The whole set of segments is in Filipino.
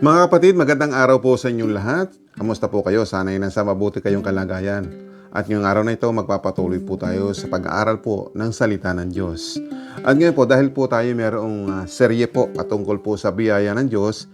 Mga kapatid, magandang araw po sa inyong lahat. Kamusta po kayo? Sana ay nasa mabuti kayong kalagayan. At ngayong araw na ito, magpapatuloy po tayo sa pag-aaral po ng salita ng Diyos. At ngayon po, dahil po tayo mayroong ah, serye po patungkol po sa biyaya ng Diyos,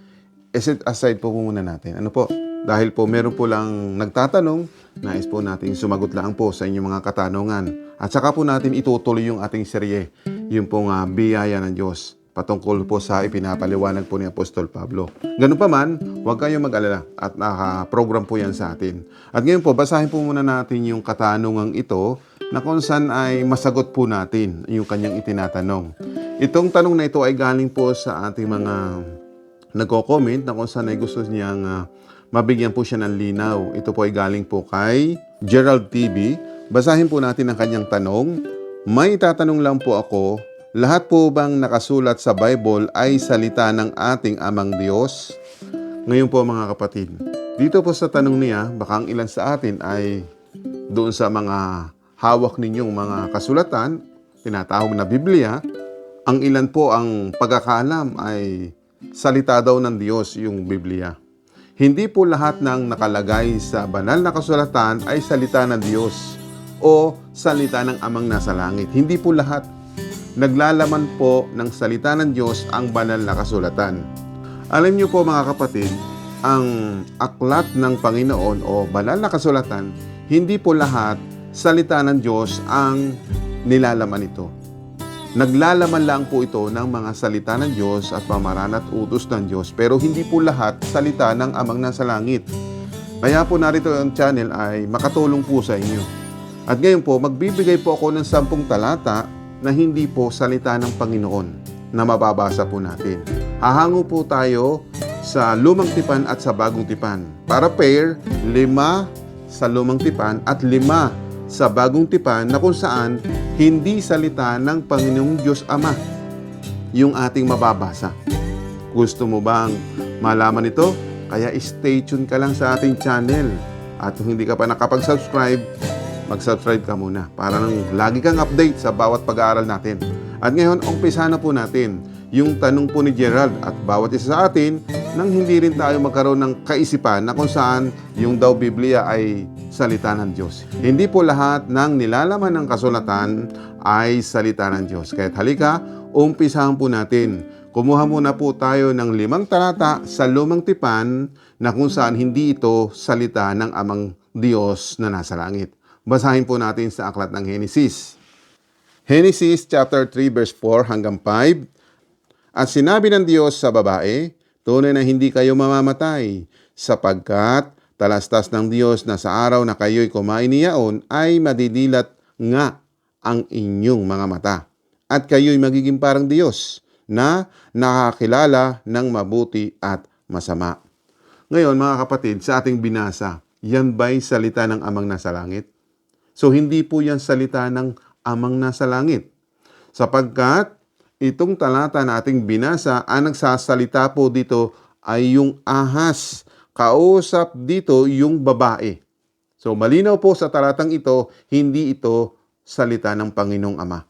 set aside po muna natin. Ano po? Dahil po meron po lang nagtatanong, nais po natin sumagot lang po sa inyong mga katanungan. At saka po natin itutuloy yung ating serye, yung pong ah, biyaya ng Diyos patungkol po sa ipinapaliwanag po ni Apostol Pablo. Ganun pa man, huwag kayong mag-alala at naka-program po yan sa atin. At ngayon po, basahin po muna natin yung katanungang ito na kung saan ay masagot po natin yung kanyang itinatanong. Itong tanong na ito ay galing po sa ating mga nagko-comment na kung saan ay gusto niyang ah, mabigyan po siya ng linaw. Ito po ay galing po kay Gerald TV. Basahin po natin ang kanyang tanong. May tatanong lang po ako, lahat po bang nakasulat sa Bible ay salita ng ating amang Diyos? Ngayon po mga kapatid, dito po sa tanong niya, baka ang ilan sa atin ay doon sa mga hawak ninyong mga kasulatan, tinatawag na Biblia, ang ilan po ang pagkakaalam ay salita daw ng Diyos yung Biblia. Hindi po lahat ng nakalagay sa banal na kasulatan ay salita ng Diyos o salita ng amang nasa langit. Hindi po lahat naglalaman po ng salita ng Diyos ang banal na kasulatan. Alam niyo po mga kapatid, ang aklat ng Panginoon o banal na kasulatan, hindi po lahat salita ng Diyos ang nilalaman ito. Naglalaman lang po ito ng mga salita ng Diyos at pamaran at utos ng Diyos pero hindi po lahat salita ng amang nasa langit. Kaya po narito ang channel ay makatulong po sa inyo. At ngayon po, magbibigay po ako ng sampung talata na hindi po salita ng Panginoon na mababasa po natin. Hahango po tayo sa lumang tipan at sa bagong tipan. Para pair, lima sa lumang tipan at lima sa bagong tipan na kung saan hindi salita ng Panginoong Diyos Ama yung ating mababasa. Gusto mo bang malaman ito? Kaya stay tuned ka lang sa ating channel. At kung hindi ka pa nakapag-subscribe, mag-subscribe ka muna para nang lagi kang update sa bawat pag-aaral natin. At ngayon, umpisa na po natin yung tanong po ni Gerald at bawat isa sa atin nang hindi rin tayo magkaroon ng kaisipan na kung saan yung daw Biblia ay salita ng Diyos. Hindi po lahat ng nilalaman ng kasulatan ay salita ng Diyos. Kaya halika, umpisahan po natin. Kumuha muna po tayo ng limang talata sa lumang tipan na kung saan hindi ito salita ng amang Diyos na nasa langit. Basahin po natin sa aklat ng Henesis. Genesis chapter 3 verse 4 hanggang 5. At sinabi ng Diyos sa babae, tunay na hindi kayo mamamatay, sapagkat talastas ng Diyos na sa araw na kayo'y kumain niyaon ay madidilat nga ang inyong mga mata. At kayo'y magiging parang Diyos na nakakilala ng mabuti at masama. Ngayon mga kapatid, sa ating binasa, yan ba'y salita ng amang nasa langit? So hindi po yan salita ng amang nasa langit. Sapagkat itong talata na ating binasa, ang nagsasalita po dito ay yung ahas. Kausap dito yung babae. So malinaw po sa talatang ito, hindi ito salita ng Panginoong Ama.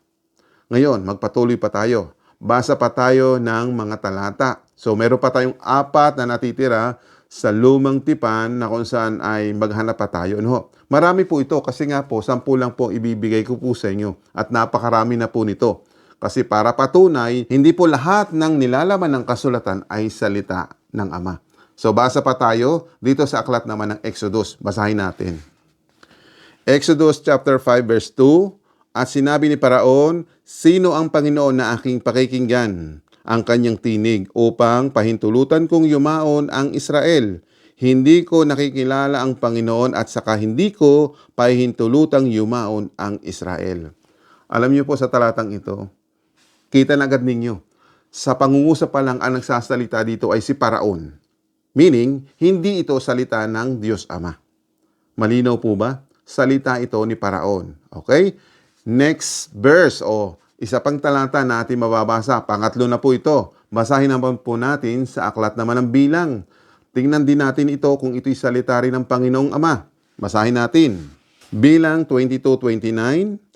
Ngayon, magpatuloy pa tayo. Basa pa tayo ng mga talata. So meron pa tayong apat na natitira sa lumang tipan na kung saan ay maghanap pa tayo. Ano? Marami po ito kasi nga po, sampu lang po ibibigay ko po sa inyo at napakarami na po nito. Kasi para patunay, hindi po lahat ng nilalaman ng kasulatan ay salita ng Ama. So basa pa tayo dito sa aklat naman ng Exodus. Basahin natin. Exodus chapter 5 verse 2 At sinabi ni Paraon, Sino ang Panginoon na aking pakikinggan? Ang kanyang tinig upang pahintulutan kong yumaon ang Israel. Hindi ko nakikilala ang Panginoon at saka hindi ko pahintulutang yumaon ang Israel. Alam niyo po sa talatang ito, kita na agad ninyo, sa pangungusap pa lang ang nagsasalita dito ay si Paraon. Meaning, hindi ito salita ng Diyos Ama. Malinaw po ba? Salita ito ni Paraon. Okay? Next verse o isa pang talata na mababasa. Pangatlo na po ito. Basahin naman po natin sa aklat naman ng bilang. Tingnan din natin ito kung ito'y salita rin ng Panginoong Ama. Basahin natin. Bilang 22.29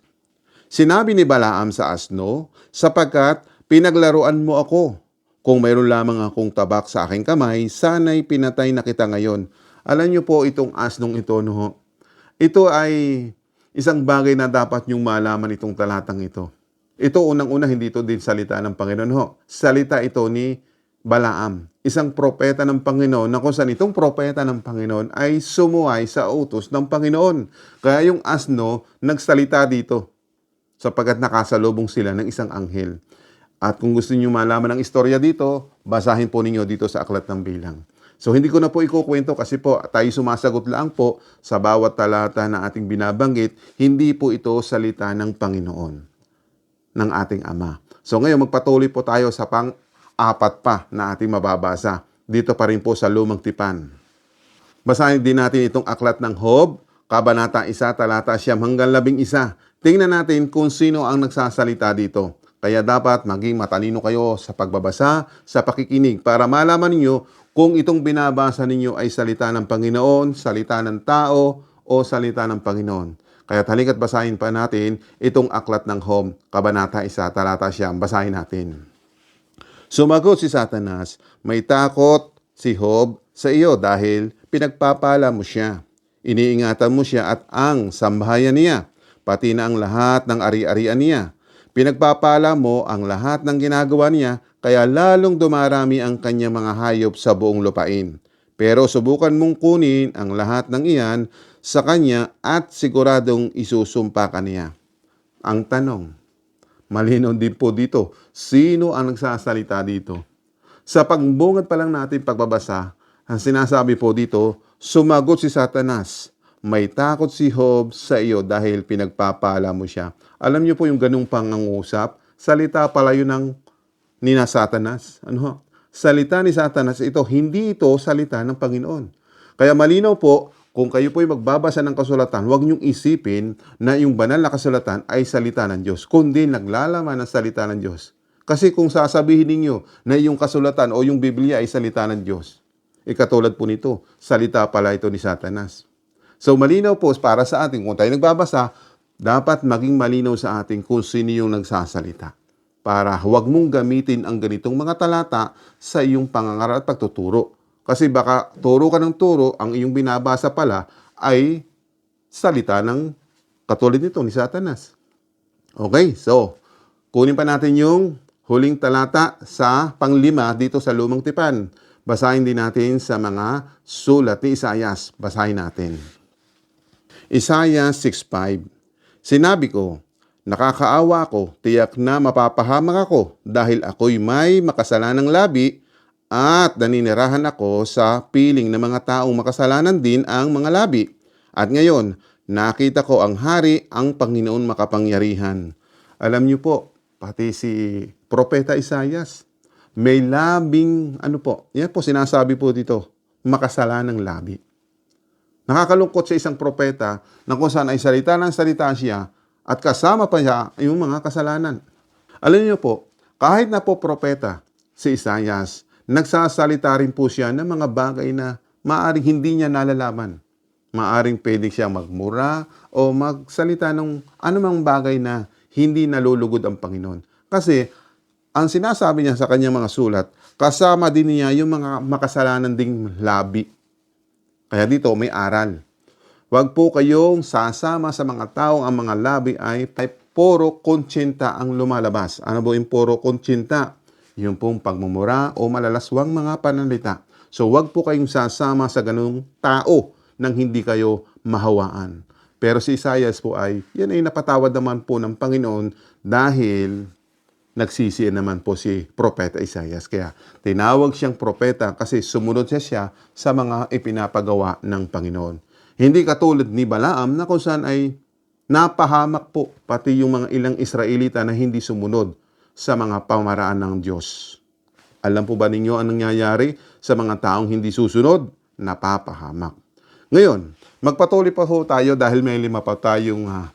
Sinabi ni Balaam sa asno, sapagkat pinaglaruan mo ako, kung mayroon lamang akong tabak sa aking kamay, sana'y pinatay na kita ngayon. Alam niyo po itong asnong ito, no? Ito ay isang bagay na dapat niyong malaman itong talatang ito. Ito unang-una hindi ito din salita ng Panginoon ho. Salita ito ni Balaam, isang propeta ng Panginoon na kung saan itong propeta ng Panginoon ay sumuway sa utos ng Panginoon. Kaya yung asno nagsalita dito sapagkat nakasalubong sila ng isang anghel. At kung gusto niyo malaman ang istorya dito, basahin po ninyo dito sa Aklat ng Bilang. So hindi ko na po ikukwento kasi po tayo sumasagot lang po sa bawat talata na ating binabanggit, hindi po ito salita ng Panginoon, ng ating Ama. So ngayon magpatuloy po tayo sa pang-apat pa na ating mababasa. Dito pa rin po sa Lumang Tipan. Basahin din natin itong aklat ng Hob, Kabanata 1, talata siyam hanggang labing isa. Tingnan natin kung sino ang nagsasalita dito. Kaya dapat maging matalino kayo sa pagbabasa, sa pakikinig para malaman ninyo kung itong binabasa ninyo ay salita ng Panginoon, salita ng tao, o salita ng Panginoon. Kaya halika't basahin pa natin itong aklat ng Hom, Kabanata 1, talata siyam. Basahin natin. Sumagot si Satanas, may takot si Hob sa iyo dahil pinagpapala mo siya. Iniingatan mo siya at ang sambahayan niya, pati na ang lahat ng ari-arian niya. Pinagpapala mo ang lahat ng ginagawa niya, kaya lalong dumarami ang kanyang mga hayop sa buong lupain. Pero subukan mong kunin ang lahat ng iyan sa kanya at siguradong isusumpa ka niya. Ang tanong, malinaw din po dito, sino ang nagsasalita dito? Sa pagbungad pa lang natin pagbabasa, ang sinasabi po dito, sumagot si Satanas, may takot si Job sa iyo dahil pinagpapala mo siya. Alam niyo po yung ganung pangangusap, salita pala yun ng nina Satanas. Ano? Salita ni Satanas ito, hindi ito salita ng Panginoon. Kaya malinaw po, kung kayo po ay magbabasa ng kasulatan, huwag niyong isipin na yung banal na kasulatan ay salita ng Diyos, kundi naglalaman ng salita ng Diyos. Kasi kung sasabihin ninyo na yung kasulatan o yung Biblia ay salita ng Diyos, ikatulad po nito, salita pala ito ni Satanas. So malinaw po para sa atin, kung tayo nagbabasa, dapat maging malinaw sa atin kung sino yung nagsasalita. Para huwag mong gamitin ang ganitong mga talata sa iyong pangangaral at pagtuturo. Kasi baka turo ka ng turo, ang iyong binabasa pala ay salita ng katulad nito ni Satanas. Okay, so kunin pa natin yung huling talata sa panglima dito sa Lumang Tipan. Basahin din natin sa mga sulat ni Isayas. Basahin natin. Isaiah 6.5 Sinabi ko, nakakaawa ako, tiyak na mapapahamak ako dahil ako'y may makasalanang labi at naninirahan ako sa piling ng mga taong makasalanan din ang mga labi. At ngayon, nakita ko ang hari, ang Panginoon makapangyarihan. Alam niyo po, pati si Propeta Isayas, may labing, ano po, yan po sinasabi po dito, makasalanang labi. Nakakalungkot sa isang propeta na kung saan ay salita ng salita siya at kasama pa siya yung mga kasalanan. Alam niyo po, kahit na po propeta si Isayas, nagsasalita rin po siya ng mga bagay na maaring hindi niya nalalaman. Maaring pwede siya magmura o magsalita ng anumang bagay na hindi nalulugod ang Panginoon. Kasi ang sinasabi niya sa kanyang mga sulat, kasama din niya yung mga makasalanan ding labi kaya dito may aral. Huwag po kayong sasama sa mga taong ang mga labi ay, ay puro konsinta ang lumalabas. Ano po yung puro konsinta? Yung pong pagmumura o malalaswang mga pananalita. So huwag po kayong sasama sa ganung tao nang hindi kayo mahawaan. Pero si Isaias po ay, yan ay napatawad naman po ng Panginoon dahil nagsisi naman po si Propeta Isaias. Kaya tinawag siyang propeta kasi sumunod siya siya sa mga ipinapagawa ng Panginoon. Hindi katulad ni Balaam na kung saan ay napahamak po pati yung mga ilang Israelita na hindi sumunod sa mga pamaraan ng Diyos. Alam po ba ninyo ang nangyayari sa mga taong hindi susunod? Napapahamak. Ngayon, magpatuloy pa ho tayo dahil may lima pa tayong uh,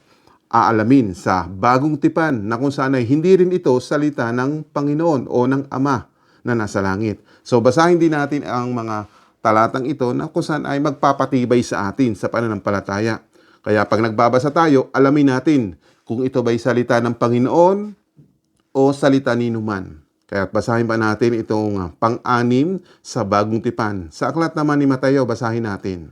aalamin sa bagong tipan na kung saan ay hindi rin ito salita ng Panginoon o ng Ama na nasa langit. So basahin din natin ang mga talatang ito na kung saan ay magpapatibay sa atin sa pananampalataya. Kaya pag nagbabasa tayo, alamin natin kung ito ba'y salita ng Panginoon o salita ni Numan. Kaya basahin pa natin itong ah, pang-anim sa bagong tipan. Sa aklat naman ni Mateo, basahin natin.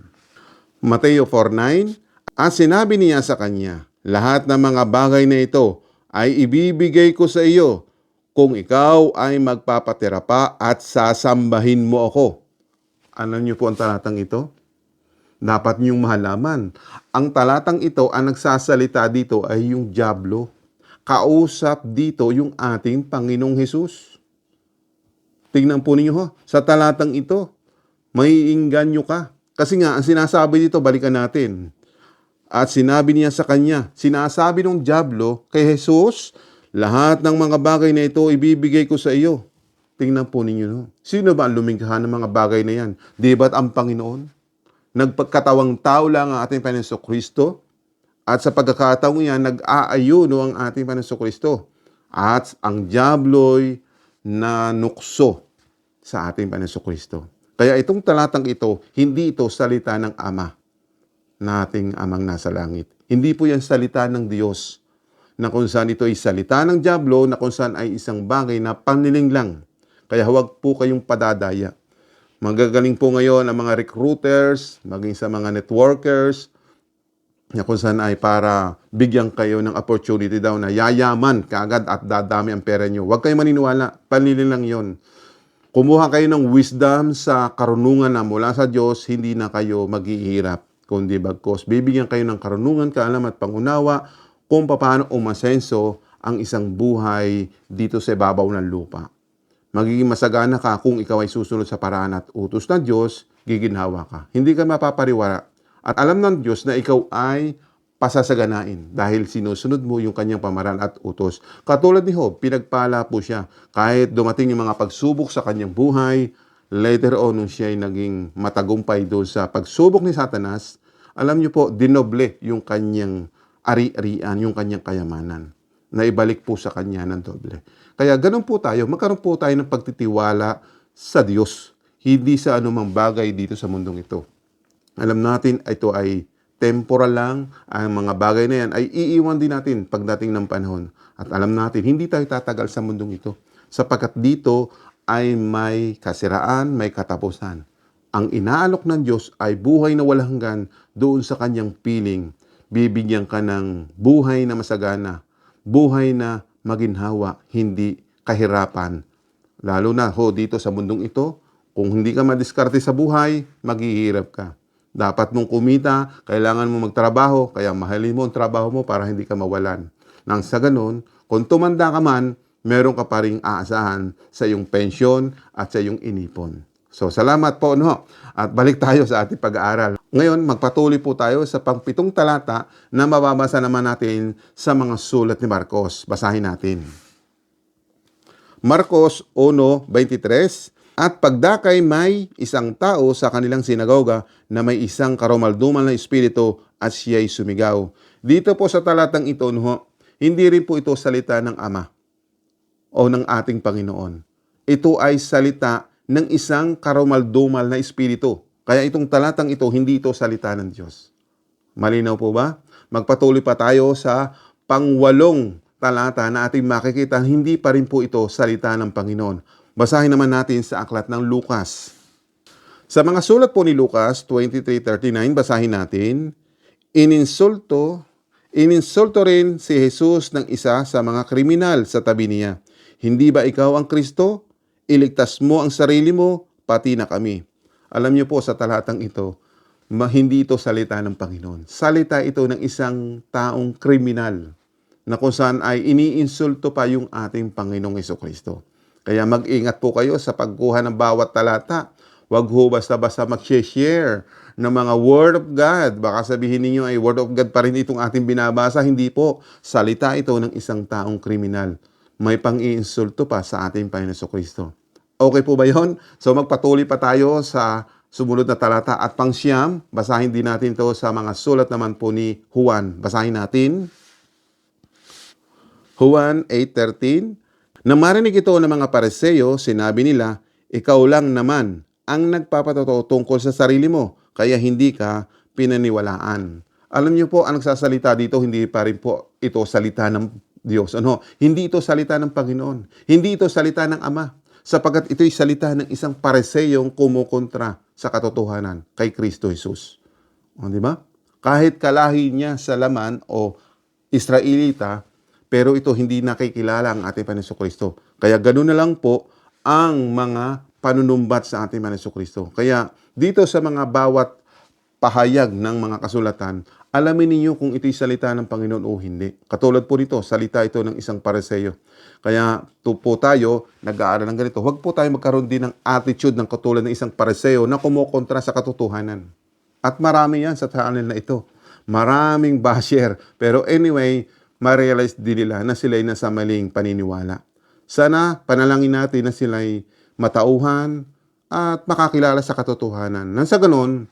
Mateo 4.9 At sinabi niya sa kanya, Lahat ng mga bagay na ito ay ibibigay ko sa iyo kung ikaw ay magpapatira pa at sasambahin mo ako. Alam niyo po ang talatang ito? Dapat niyong mahalaman. Ang talatang ito, ang nagsasalita dito ay yung Diablo. Kausap dito yung ating Panginoong Hesus. Tingnan po ninyo ho, sa talatang ito, may inganyo ka. Kasi nga, ang sinasabi dito, balikan natin. At sinabi niya sa kanya, sinasabi ng Diablo kay Jesus, lahat ng mga bagay na ito ibibigay ko sa iyo. Tingnan po ninyo. No? Sino ba ang lumingkha ng mga bagay na yan? Di ba't ang Panginoon? Nagpagkatawang tao lang ang ating Panginoon Kristo. At sa pagkakataong yan, nag-aayuno ang ating Panginoon Kristo. At ang Diablo'y nanukso sa ating Panginoon Kristo. Kaya itong talatang ito, hindi ito salita ng Ama nating amang nasa langit. Hindi po yan salita ng Diyos na kung saan ito ay salita ng Diablo na kung saan ay isang bagay na paniling lang. Kaya huwag po kayong padadaya. Magagaling po ngayon ang mga recruiters, maging sa mga networkers, na kung saan ay para bigyan kayo ng opportunity daw na yayaman kaagad at dadami ang pera nyo. Huwag kayo maniniwala. Panilin lang yon. Kumuha kayo ng wisdom sa karunungan na mula sa Diyos, hindi na kayo maghihirap kundi bagkos bibigyan kayo ng karunungan, kaalam at pangunawa kung paano umasenso ang isang buhay dito sa ibabaw ng lupa. Magiging masagana ka kung ikaw ay susunod sa paraan at utos ng Diyos, giginhawa ka. Hindi ka mapapariwara. At alam ng Diyos na ikaw ay pasasaganain dahil sinusunod mo yung kanyang pamaran at utos. Katulad ni Job, pinagpala po siya. Kahit dumating yung mga pagsubok sa kanyang buhay, later on nung siya ay naging matagumpay doon sa pagsubok ni Satanas, alam niyo po, dinoble yung kanyang ari-arian, yung kanyang kayamanan. Naibalik po sa kanya ng doble. Kaya ganun po tayo, magkaroon po tayo ng pagtitiwala sa Diyos, hindi sa anumang bagay dito sa mundong ito. Alam natin, ito ay temporal lang, ang mga bagay na yan ay iiwan din natin pagdating ng panahon. At alam natin, hindi tayo tatagal sa mundong ito. Sapagkat dito ay may kasiraan, may katapusan. Ang inaalok ng Diyos ay buhay na walang hanggan doon sa kanyang piling. Bibigyan ka ng buhay na masagana, buhay na maginhawa, hindi kahirapan. Lalo na ho dito sa mundong ito, kung hindi ka madiskarte sa buhay, maghihirap ka. Dapat mong kumita, kailangan mo magtrabaho, kaya mahalin mo ang trabaho mo para hindi ka mawalan. Nang sa ganun, kung tumanda ka man, meron ka pa rin aasahan sa iyong pensyon at sa iyong inipon. So, salamat po, no? At balik tayo sa ating pag-aaral. Ngayon, magpatuloy po tayo sa pangpitong talata na mababasa naman natin sa mga sulat ni Marcos. Basahin natin. Marcos 1.23 At pagdakay may isang tao sa kanilang sinagoga na may isang karumaldumal na espiritu at siya'y sumigaw. Dito po sa talatang ito, no, hindi rin po ito salita ng Ama o ng ating Panginoon. Ito ay salita ng isang karumaldumal na espiritu. Kaya itong talatang ito, hindi ito salita ng Diyos. Malinaw po ba? Magpatuloy pa tayo sa pangwalong talata na ating makikita, hindi pa rin po ito salita ng Panginoon. Basahin naman natin sa aklat ng Lucas. Sa mga sulat po ni Lucas 23.39, basahin natin, Ininsulto, ininsulto rin si Jesus ng isa sa mga kriminal sa tabi niya. Hindi ba ikaw ang Kristo? Iligtas mo ang sarili mo, pati na kami. Alam niyo po sa talatang ito, hindi ito salita ng Panginoon. Salita ito ng isang taong kriminal na kung saan ay iniinsulto pa yung ating Panginoong Kristo. Kaya mag-ingat po kayo sa pagkuha ng bawat talata. Huwag ho basta-basta mag-share ng mga Word of God. Baka sabihin ninyo ay Word of God pa rin itong ating binabasa. Hindi po. Salita ito ng isang taong kriminal. May pang-iinsulto pa sa ating Panginoon Kristo. Okay po ba yon? So magpatuloy pa tayo sa sumunod na talata at pang siyam, basahin din natin to sa mga sulat naman po ni Juan. Basahin natin. Juan 8.13 Nang marinig ito ng mga pareseyo, sinabi nila, Ikaw lang naman ang nagpapatotoo tungkol sa sarili mo, kaya hindi ka pinaniwalaan. Alam niyo po, ang nagsasalita dito, hindi pa rin po ito salita ng Diyos. Ano? Hindi ito salita ng Panginoon. Hindi ito salita ng Ama. Sapagkat ito'y salita ng isang pareseyong kumukontra sa katotohanan kay Kristo Jesus. O, di ba? Kahit kalahi niya sa laman o Israelita, pero ito hindi nakikilala ang ating Panginoon Kristo. Kaya ganoon na lang po ang mga panunumbat sa ating Panginoon Kristo. Kaya dito sa mga bawat pahayag ng mga kasulatan, alamin ninyo kung ito'y salita ng Panginoon o hindi. Katulad po nito, salita ito ng isang pareseyo. Kaya to po tayo, nag-aaral ng ganito, huwag po tayo magkaroon din ng attitude ng katulad ng isang pareseyo na kumukontra sa katotohanan. At marami yan sa channel na ito. Maraming basher. Pero anyway, ma-realize din nila na sila'y nasa maling paniniwala. Sana panalangin natin na sila'y matauhan at makakilala sa katotohanan. Nang sa ganun,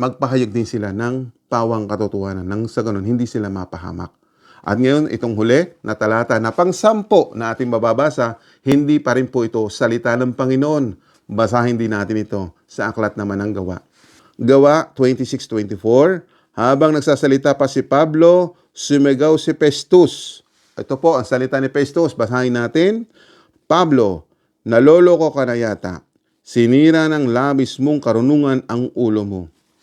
magpahayag din sila ng pawang katotohanan. Nang sa ganun, hindi sila mapahamak. At ngayon, itong huli na talata na pang-sampo na ating mababasa, hindi pa rin po ito salita ng Panginoon. Basahin din natin ito sa aklat naman ng gawa. Gawa 26.24 Habang nagsasalita pa si Pablo, sumigaw si Festus. Ito po ang salita ni Festus. Basahin natin. Pablo, naloloko ka na yata. Sinira ng labis mong karunungan ang ulo mo.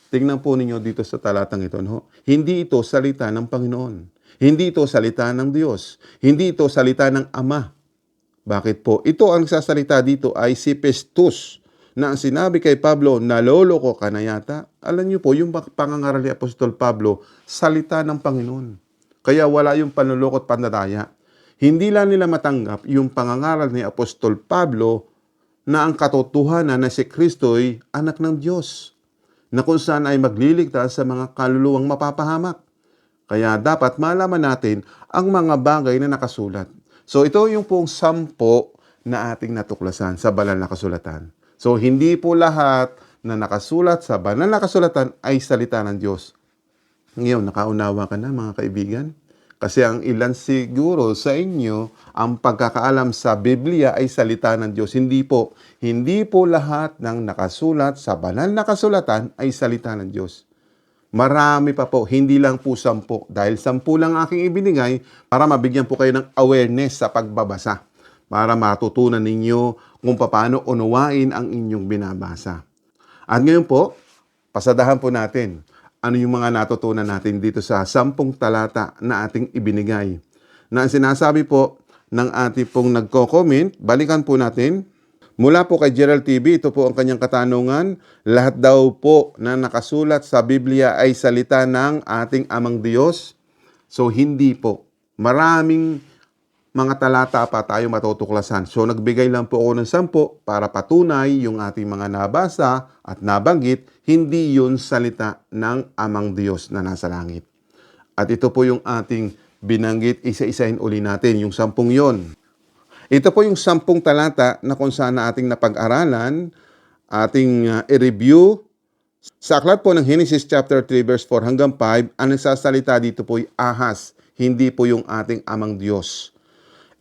Tingnan po ninyo dito sa talatang ito. No? Hindi ito salita ng Panginoon. Hindi ito salita ng Diyos. Hindi ito salita ng Ama. Bakit po? Ito ang sasalita dito ay si Festus na ang sinabi kay Pablo, naloloko ka na yata. Alam niyo po, yung pangangaral ni Apostol Pablo, salita ng Panginoon. Kaya wala yung panluloko at pandadaya. Hindi lang nila matanggap yung pangangaral ni Apostol Pablo na ang katotohanan na si Kristo'y anak ng Diyos na kung saan ay magliligtas sa mga kaluluwang mapapahamak. Kaya dapat malaman natin ang mga bagay na nakasulat. So ito yung pong sampo na ating natuklasan sa banal na kasulatan. So hindi po lahat na nakasulat sa banal na kasulatan ay salita ng Diyos. Ngayon, nakaunawa ka na mga kaibigan? Kasi ang ilan siguro sa inyo, ang pagkakaalam sa Biblia ay salita ng Diyos. Hindi po. Hindi po lahat ng nakasulat sa banal na kasulatan ay salita ng Diyos. Marami pa po, hindi lang po sampu. Dahil sampu lang aking ibinigay para mabigyan po kayo ng awareness sa pagbabasa. Para matutunan ninyo kung paano unawain ang inyong binabasa. At ngayon po, pasadahan po natin ano yung mga natutunan natin dito sa sampung talata na ating ibinigay. Na ang sinasabi po ng ating pong nagko-comment, balikan po natin. Mula po kay Gerald TV, ito po ang kanyang katanungan. Lahat daw po na nakasulat sa Biblia ay salita ng ating amang Diyos. So hindi po. Maraming mga talata pa tayo matutuklasan. So nagbigay lang po ako ng sampo para patunay yung ating mga nabasa at nabanggit, hindi yun salita ng amang Diyos na nasa langit. At ito po yung ating binanggit, isa-isahin uli natin, yung sampung yon. Ito po yung sampung talata na kung saan na ating napag-aralan, ating uh, i-review. Sa aklat po ng Genesis chapter 3 verse 4 hanggang 5, ang nagsasalita dito po ay ahas, hindi po yung ating amang Diyos.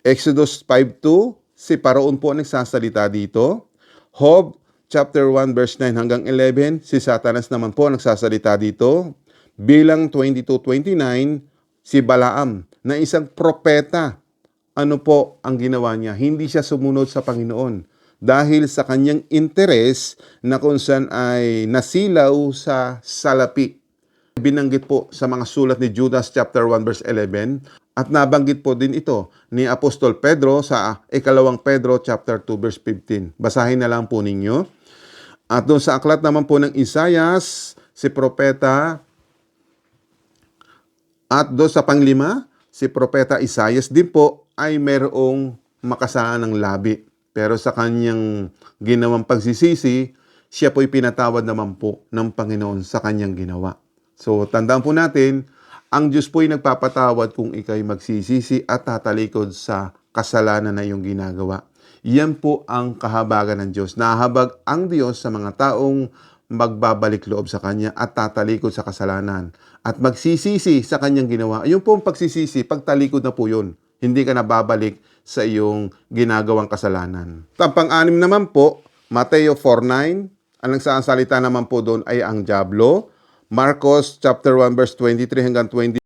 Exodus 5.2, si Paraon po ang nagsasalita dito. Job chapter 1 verse 9 hanggang 11, si Satanas naman po ang nagsasalita dito. Bilang 22.29, si Balaam na isang propeta. Ano po ang ginawa niya? Hindi siya sumunod sa Panginoon dahil sa kanyang interes na kung saan ay nasilaw sa salapi. Binanggit po sa mga sulat ni Judas chapter 1 verse 11 at nabanggit po din ito ni Apostol Pedro sa ikalawang Pedro chapter 2 verse 15. Basahin na lang po ninyo. At doon sa aklat naman po ng Isayas, si propeta at doon sa panglima, si propeta Isayas din po ay mayroong makasaan ng labi. Pero sa kanyang ginawang pagsisisi, siya po'y pinatawad naman po ng Panginoon sa kanyang ginawa. So, tandaan po natin, ang Diyos po'y nagpapatawad kung ikay magsisisi at tatalikod sa kasalanan na iyong ginagawa. Yan po ang kahabagan ng Diyos. Nahabag ang Diyos sa mga taong magbabalik loob sa Kanya at tatalikod sa kasalanan. At magsisisi sa Kanyang ginawa. Yung po ang pagsisisi, pagtalikod na po yun. Hindi ka na babalik sa iyong ginagawang kasalanan. Tampang anim naman po, Mateo 4.9, ang nagsasalita naman po doon ay ang Diablo. Marcos chapter 1 verse 23 hanggang 20